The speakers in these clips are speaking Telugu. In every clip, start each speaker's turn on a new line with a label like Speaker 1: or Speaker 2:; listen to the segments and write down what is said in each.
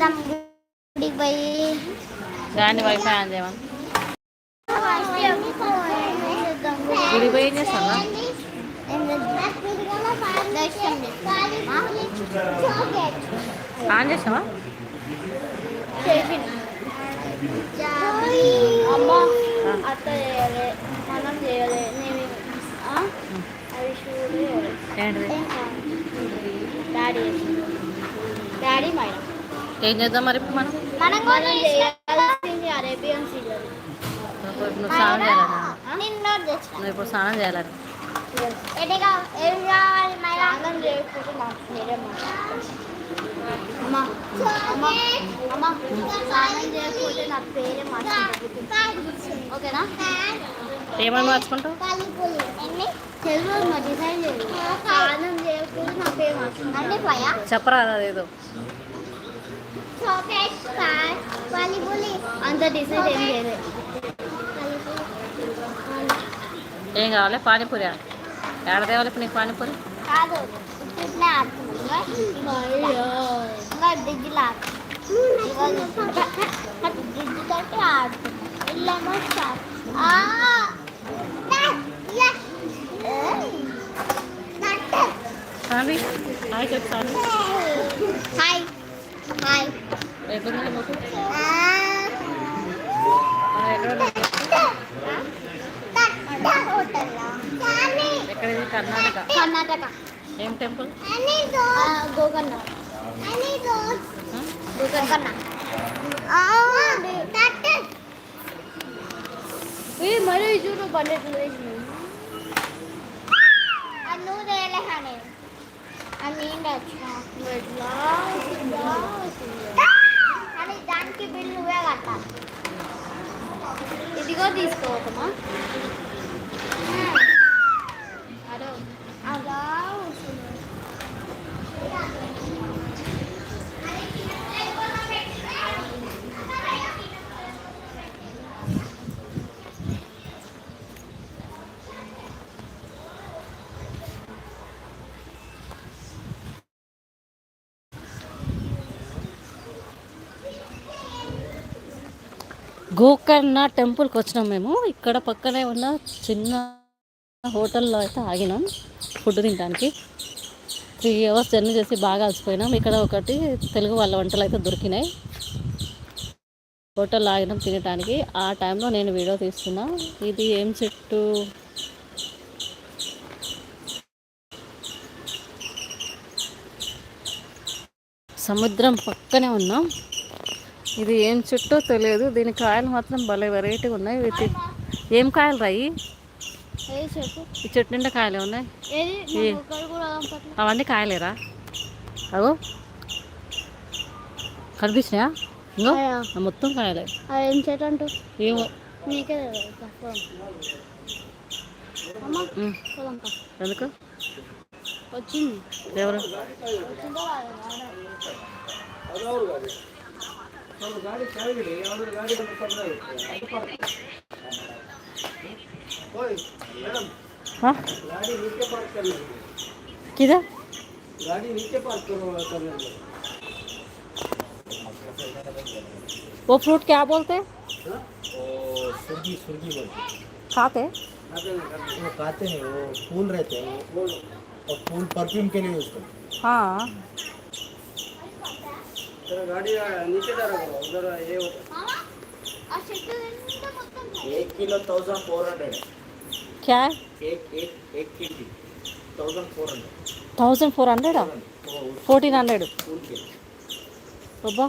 Speaker 1: చేద్దాం గుడికి పోయి.
Speaker 2: దాన్ని వైఫై ఆన్ చేయమని
Speaker 1: చేద్దాం
Speaker 2: గుడి పోయి చేస్తావా? ఆన్ చేసావా
Speaker 1: అమ్మ అత్త చేయాలి మనం చేయాలి నేను. ఆ? అవి చూడు.
Speaker 2: ఏంటిది?
Speaker 1: డాడీ. డాడీ మేడం
Speaker 2: ఏం చేద్దాం మరి ఇప్పుడు మనం? ఇప్పుడు నువ్వు స్నానం ఇప్పుడు స్నానం చేయాలని. ఏమని మార్చుకుంటావు? చెప్పరా అదేదో.
Speaker 1: అంత డిసైడ్ ఏం చేయలేదు.
Speaker 2: ఏం కావాలి? పానీపూరి ఎక్కడ తేవాలి ఇప్పుడు నీకు పానీపూరి? హాయ్
Speaker 1: హాయ్ హాయ్
Speaker 2: ఎక్కడ కర్ణాటక
Speaker 1: కర్ణాటక
Speaker 2: ఏం టెంపుల్
Speaker 1: గోకర్ణ గోకర్ణ ఏ చూడు పన్నెట్లు వేసిన బిల్ నువ్వే కట్టాలి. ఇదిగో తీసుకోవటమా అదో అలా వస్తుంది
Speaker 2: గోకర్ణ టెంపుల్కి వచ్చినాం మేము. ఇక్కడ పక్కనే ఉన్న చిన్న హోటల్లో అయితే ఆగినాం ఫుడ్ తినడానికి. త్రీ అవర్స్ జర్నీ చేసి బాగా అలసిపోయినాం. ఇక్కడ ఒకటి తెలుగు వాళ్ళ వంటలు అయితే దొరికినాయి. హోటల్లో ఆగినాం తినడానికి ఆ టైంలో నేను వీడియో తీస్తున్నా ఇది ఏం చెట్టు? సముద్రం పక్కనే ఉన్నాం. ఇది ఏం చెట్టో తెలియదు. దీని కాయలు మాత్రం భలే వెరైటీగా ఉన్నాయి. వీటి ఏం కాయలు రాయి? ఈ చెట్టు నిండా కాయలే ఉన్నాయి. అవన్నీ కాయలేరా? అగో. కనిపించినాయా? ఇంకో మొత్తం కాయలే.
Speaker 1: ఏం చెట్టు అంటూ?
Speaker 2: ఏమో.
Speaker 1: నీకే తెలియదు
Speaker 2: वो फ्रूट क्या बोलते
Speaker 3: खाते वो
Speaker 2: खाते हैं
Speaker 3: वो फूल रहते हैं वो और फूल परफ्यूम के लिए यूज़ करते
Speaker 2: हाँ
Speaker 3: हैं गाड़ी नीचे जा रहा उधर ये
Speaker 1: ఆ చెట్టు నిండా మొత్తం
Speaker 3: एक किलो थाउजेंड फोर हंड्रेड
Speaker 2: क्या है
Speaker 3: एक एक एक के जी thousand four hundred
Speaker 2: thousand four హండ్రెడా fourteen hundred
Speaker 3: फूल के
Speaker 2: అబ్బా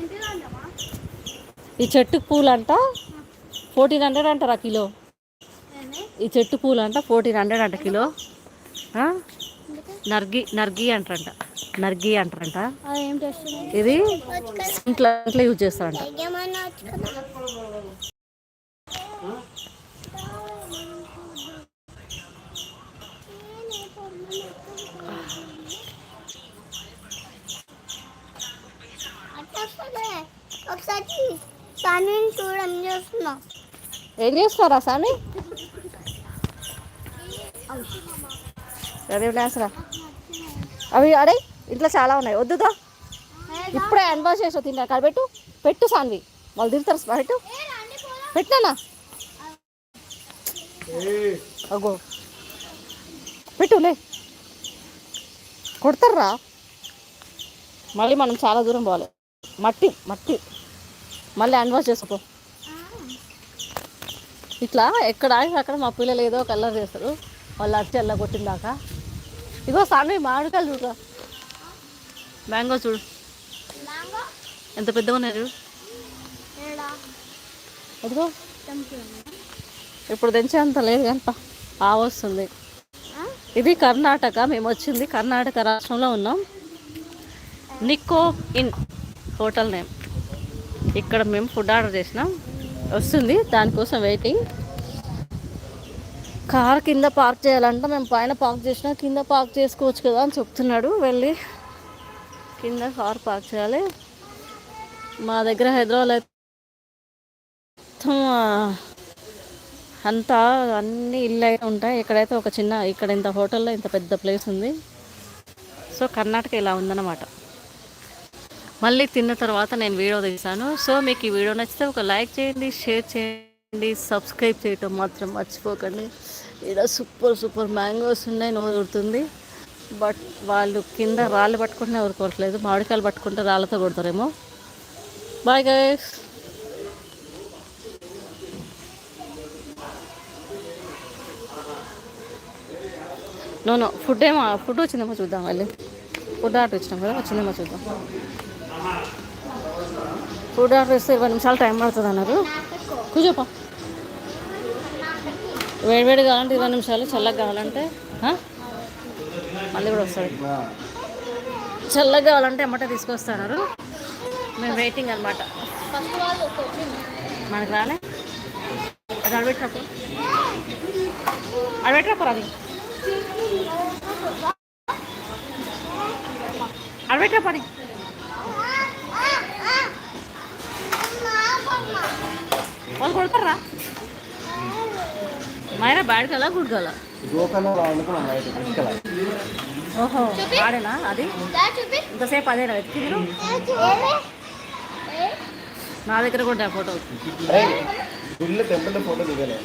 Speaker 1: ఇంటిలో ఉండమా
Speaker 2: ఈ చెట్టు పూలు అంట ఫోర్టీన్ హండ్రెడ్ అంటారా కిలో
Speaker 1: ఏంది?
Speaker 2: ఈ చెట్టు పూలు అంట ఫోర్టీన్ హండ్రెడ్ అంట కిలో ఆ? నర్గి నర్గి అంటారంట నర్గి అంటారంట. ఇది ఇంట్లో ఇంట్లో యూజ్ చేస్తారంట. ఏం చేస్తున్నారా స్వామి అదే లేసరా అవి అడే ఇంట్లో చాలా ఉన్నాయి. వద్దుదా ఇప్పుడే అనుభవం చేసి తిన్నా అక్కడ పెట్టు. పెట్టు సాన్వి. వాళ్ళు తింటారు పెట్టు. పెట్టానా అగో. పెట్టులే కొడతారా? మళ్ళీ మనం చాలా దూరం పోవాలి. మట్టి మట్టి. మళ్ళీ హ్యాండ్ చేసుకో. ఇట్లా ఎక్కడ అక్కడ మా పిల్లలు ఏదో కలర్ చేస్తారు. వాళ్ళు అట్టి ఎల్ల కొట్టిందాక. ఇగో సామి మామిడికాయలు చూడరా మ్యాంగో చూడు. ఎంత చూడు.
Speaker 1: ఏడా?
Speaker 2: అదిగో. ఇప్పుడు తెంచేంత లేదు కనుక ఆ వస్తుంది. ఇది కర్ణాటక మేము వచ్చింది కర్ణాటక రాష్ట్రంలో ఉన్నాం. Nikko in hotel name. ఇక్కడ మేము ఫుడ్ ఆర్డర్ చేసినాం. వస్తుంది దానికోసం వెయిటింగ్. కార్ కింద పార్క్ చేయాలంటే మేము పైన పార్క్ చేసినా కింద పార్క్ చేసుకోవచ్చు కదా అని చెప్తున్నాడు వెళ్ళి. కింద కార్ పార్క్ చేయాలి. మా దగ్గర హైదరాబాద్ అయితే మొత్తం అంతా అన్ని ఇల్లు అయితే ఉంటాయి. ఇక్కడైతే ఒక చిన్న ఇక్కడ ఇంత హోటల్లో ఇంత పెద్ద ప్లేస్ ఉంది. సో కర్ణాటక ఇలా ఉందన్నమాట. మళ్ళీ తిన్న తర్వాత నేను వీడియో తీశాను. సో మీకు ఈ వీడియో నచ్చితే ఒక లైక్ చేయండి షేర్ చేయండి సబ్స్క్రైబ్ చేయటం మాత్రం మర్చిపోకండి. ఇక్కడ సూపర్ సూపర్ మ్యాంగోస్ ఉన్నాయి నోరుతుంది బట్ వాళ్ళు కింద రాళ్ళు పట్టుకుంటే ఊరుకోవట్లేదు మామిడికాయలు పట్టుకుంటే రాళ్ళతో కొడతారేమో. Bye guys no no food ఏమో ఫుడ్ వచ్చిందేమో చూద్దాం మళ్ళీ ఫుడ్ ఆర్డర్ ఇచ్చినాం కదా వచ్చిందేమో చూద్దాం. ఫుడ్ ఆర్డర్ ఇస్తే ఇరవై నిమిషాలు టైం పడుతుంది అన్నారు. కూర్చోపా. వేడివేడి కావాలంటే ఇరవై నిమిషాలు చల్లగా కావాలంటే మళ్ళీ కూడా వస్తాడు. చల్లగా కావాలంటే అమ్మట తీసుకొస్తున్నారు. మేము వెయిటింగ్ అనమాట మనకు రాలే. అది అడబెట్టినప్పుడు అడబెట్టినప్పుడు అది అడబెట్టినప్పుడు అది. వాళ్ళు కొడతారా? మైరా బ్యాడ్ కలా గుడ్ కలా
Speaker 3: గోకర్ణ రైట్ తీసుకెళ్ళా
Speaker 2: ఓహో ఆడేనా అది ఇంతసేపు అదేనా వెతికిరు? నా దగ్గర కూడా ఫోటో.
Speaker 3: అరే గుళ్ళ టెంపుల్ ఫోటో దిగలే.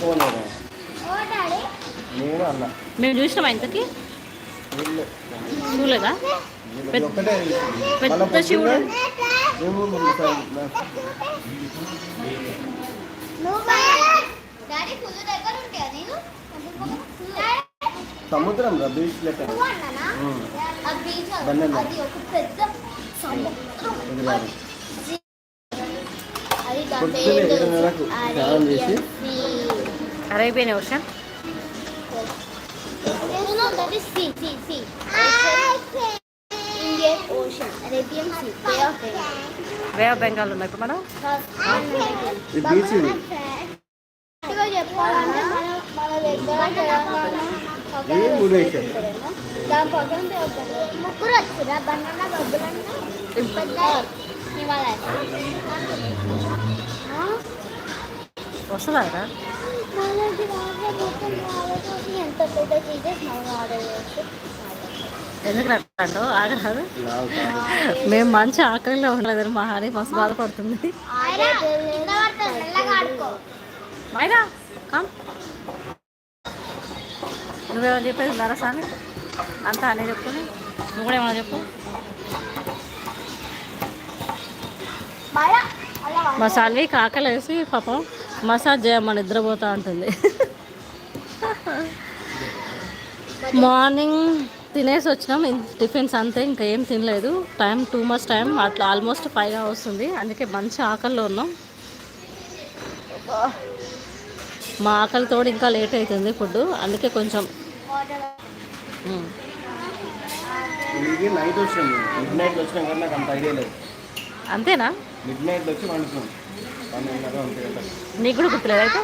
Speaker 3: ఫోన్
Speaker 1: ఓ డాడీ.
Speaker 3: నేను అన్న.
Speaker 2: మేము చూసినామా ఇంతకి? చూడలేదా? పెద్ద శివుడు.
Speaker 1: నువ్వు డాడీ ఫుల్ దగ్గర ఉంటాయా నేను
Speaker 3: సముద్రం రా బీచ్ లెక్క స్నానం చేసి
Speaker 1: of Bengal. Bay of Bengal
Speaker 2: ఉన్నాయి ఇప్పుడు మనం
Speaker 3: బీచ్
Speaker 1: చెప్పాలంటే మన మన దగ్గర తెలంగాణ పక్కన
Speaker 3: ఇది మురుడేశ్వర్.
Speaker 1: ఇక్కడేమో. దాని పక్కన దేవతలు. ముగ్గురు వచ్చిరా బండన్న బొబ్బులన్న పెద్ద హిమాలయ
Speaker 2: వస్తుందా కదా
Speaker 1: మనకి రాగా మొత్తం వాళ్ళతోటి ఎంత పెద్ద చీజెస్ మనం ఆర్డర్ చేయొచ్చు
Speaker 2: ఎందుకు అంటావు ఆగరాదు మేము మంచి ఆకలిలో ఉండలేదు మా హాని మస్తు బాధపడుతుంది నువ్వేమో చెప్పేది ఉన్నారా స్వామి? అంతా అనే చెప్పుకుని. నువ్వు కూడా ఏమన్నా చెప్పు. మా సాల్వి కాకలేసి వేసి పాపం మసాజ్ చేయమని నిద్రపోతా ఉంటుంది మార్నింగ్ తినేసి వచ్చినాం. టిఫిన్స్ అంతే ఇంకా ఏం తినలేదు. టైం టూ మచ్ టైం అట్లా ఆల్మోస్ట్ ఫైవ్ వస్తుంది అందుకే మంచి ఆకలిలో ఉన్నాం. మా ఆకలితో ఇంకా లేట్ అవుతుంది ఫుడ్. అందుకే కొంచెం అంతేనా? నీకు కూడా గుర్తులేదు అయితే?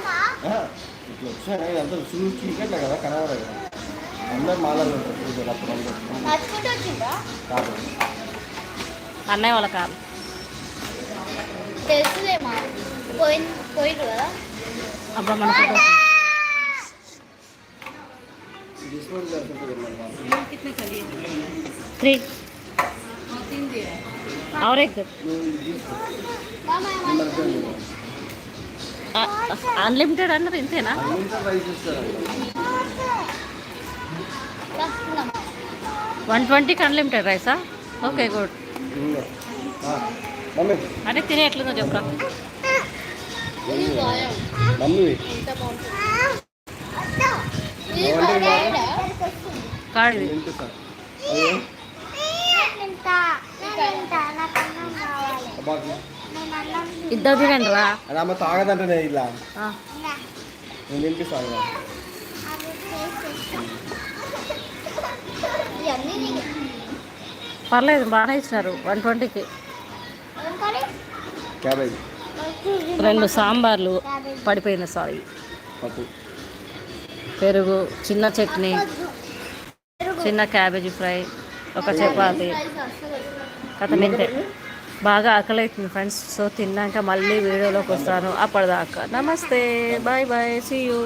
Speaker 2: అన్నయ్య వాళ్ళ కాదు
Speaker 1: తెలుసులేమా పోయి పోయిండు కదా.
Speaker 2: అబ్బా మన ఫోటో
Speaker 3: డిస్పోజ్ జరుగుతుంది
Speaker 2: త్రీ और एक అన్లిమిటెడ్ అన్నారు ఇంతేనా వన్ ట్వంటీకి అన్లిమిటెడ్ రైసా ఓకే గుడ్
Speaker 3: మమ్మీ
Speaker 2: అదే తినే ఎట్లుందో చెప్పరా
Speaker 3: మమ్మీ
Speaker 2: ఇద్దరు తినండి రా.
Speaker 3: అమ్మ తాగదంటే ఇలా. నేను తినిపిస్తాను.
Speaker 2: పర్లేదు బాగానే ఇచ్చినారు. వన్ ట్వంటీకి.
Speaker 3: క్యాబేజ్.
Speaker 2: రెండు సాంబార్లు పడిపోయిన సారీ. పెరుగు చిన్న చట్నీ చిన్న క్యాబేజీ ఫ్రై ఒక చపాతి కథ మింతే బాగా ఆకలి అవుతుంది ఫ్రెండ్స్. సో తిన్నాక మళ్ళీ వీడియోలోకి వస్తాను. అప్పటిదాకా నమస్తే బాయ్ బాయ్ సీ యూ